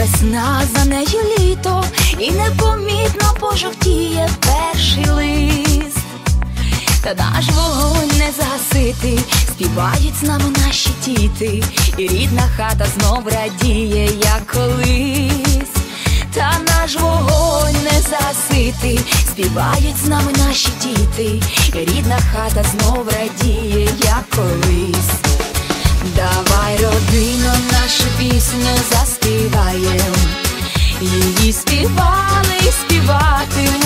Весна за нею літо, і непомітно пожовтіє перший лист. Та наш вогонь не загасити, співають з нами наші діти, і рідна хата знов радіє, як колись. Та наш вогонь не загасити, співають з нами наші діти, і рідна хата знов радіє, як колись. Нашу пісню заспіваєм, її співали і співатимуть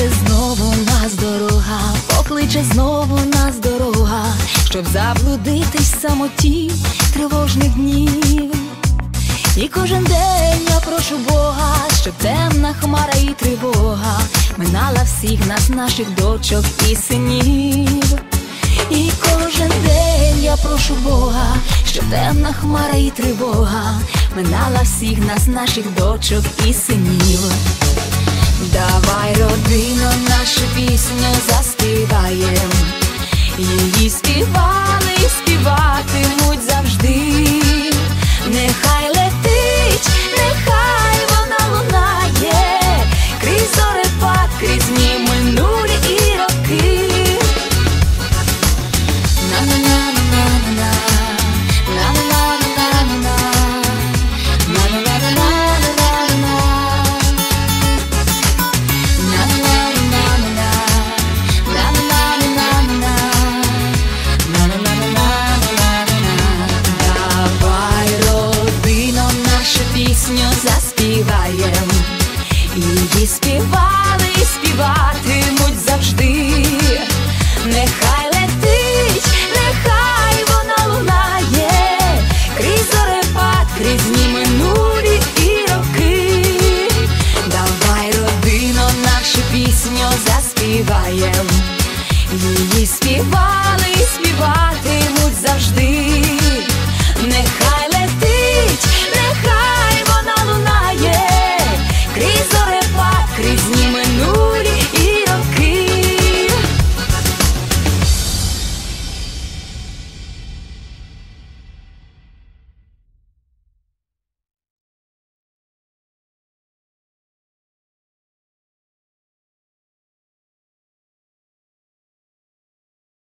Покличе знову нас дорога, покличе знову нас дорога, щоб заблудитись в самоті тривожних днів. І кожен день я прошу Бога, щоб темна хмара і тривога минала всіх нас, наших дочок і синів. І кожен день я прошу Бога, щоб темна хмара і тривога минала всіх нас, наших дочок і синів. Давай, родино, нашу пісню заспіваєм, її співали і співатимуть завжди. Нехай летить, крізь минулі і роки, давай, родино, нашу пісню заспіваєм, її співаємо.